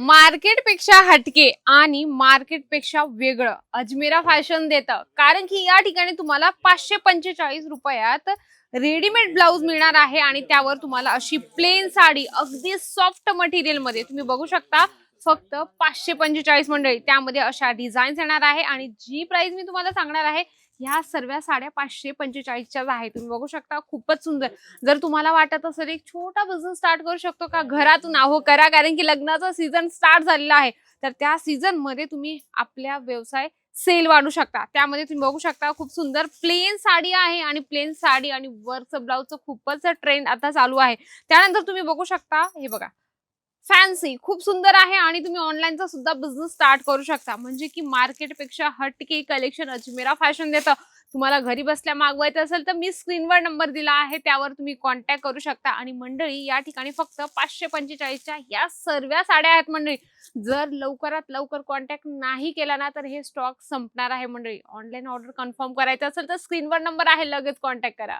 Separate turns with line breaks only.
मार्केटपेक्षा हटके आणि मार्केटपेक्षा वेगळं अजमेरा फॅशन देतं. कारण की या ठिकाणी तुम्हाला पाचशे पंचेचाळीस रुपयात रेडीमेड ब्लाऊज मिळणार आहे आणि त्यावर तुम्हाला अशी प्लेन साडी अगदी सॉफ्ट मटेरियलमध्ये तुम्ही बघू शकता. फक्त पाचशे पंचेचाळीस मंडळी. त्यामध्ये अशा डिझाईन्स येणार आहे आणि जी प्राइस मी तुम्हाला सांगणार आहे ह्या सर्व साड्या पाचशे पंचेचाळीसच्याच आहे तुम्ही बघू शकता खूपच सुंदर. जर तुम्हाला वाटत असेल एक छोटा बिझनेस स्टार्ट करू शकतो का? घरातून अहो करा कारण की लग्नाचा सीझन स्टार्ट झालेला आहे. तर त्या सीझनमध्ये तुम्ही आपल्या व्यवसाय सेल वाढू शकता. त्यामध्ये तुम्ही बघू शकता खूप सुंदर प्लेन साडी आहे आणि प्लेन साडी आणि वर्कचं ब्लाऊजचं खूपच ट्रेंड आता चालू आहे. त्यानंतर तुम्ही बघू शकता हे बघा फॅन्सी खूप सुंदर आहे आणि तुम्ही ऑनलाईनचा सुद्धा बिझनेस स्टार्ट करू शकता. म्हणजे की मार्केटपेक्षा हटके कलेक्शन अजमेरा फॅशन देतं. तुम्हाला घरी बसल्या मागवायचं असेल तर मी स्क्रीनवर नंबर दिला आहे त्यावर तुम्ही कॉन्टॅक्ट करू शकता. आणि मंडळी या ठिकाणी फक्त पाचशे पंचेचाळीसच्या या सर्व साड्या आहेत मंडळी. जर लवकरात लवकर कॉन्टॅक्ट नाही केला ना तर हे स्टॉक संपणार आहे मंडळी. ऑनलाईन ऑर्डर कन्फर्म करायचं असेल तर स्क्रीनवर नंबर आहे लगेच कॉन्टॅक्ट करा.